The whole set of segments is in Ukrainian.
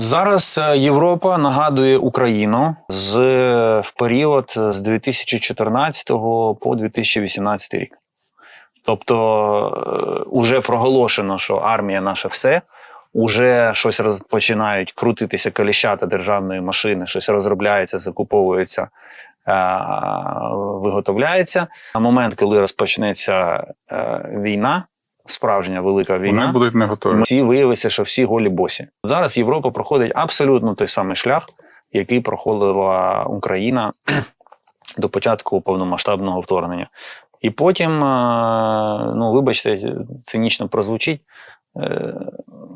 Зараз е, Європа нагадує Україну з в період з 2014 по 2018 рік. Тобто, е, уже проголошено, що армія наша все. Уже щось роз, починають крутитися коліщата державної машини, щось розробляється, закуповується, е, виготовляється. На момент, коли розпочнеться е, війна, справжня велика війна, Вони будуть не готові. всі виявилися, що всі голі босі. Зараз Європа проходить абсолютно той самий шлях, який проходила Україна до початку повномасштабного вторгнення. І потім, е, ну вибачте, цинічно прозвучить. Е,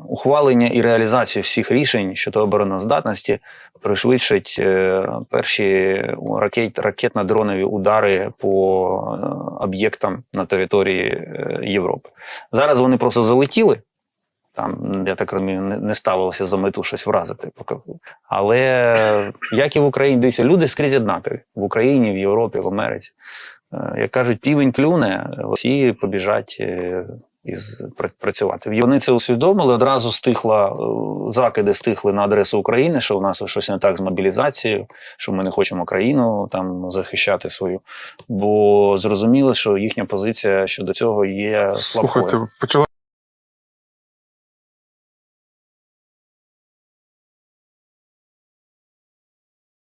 Ухвалення і реалізація всіх рішень щодо обороноздатності пришвидшить е, перші ракет, ракетно-дронові удари по е, об'єктам на території Європи. Зараз вони просто залетіли. Там, я так розумію, не, ставилося за мету щось вразити. Але як і в Україні, дивіться, люди скрізь однакові в Україні, в Європі, в Америці. Як кажуть, півень клюне, всі побіжать із пра- працювати. Вони це усвідомили. Одразу стихла е, закиди стихли на адресу України, що у нас щось не так з мобілізацією, що ми не хочемо країну там захищати свою. Бо зрозуміли, що їхня позиція щодо цього є слабкою. Слухайте, почала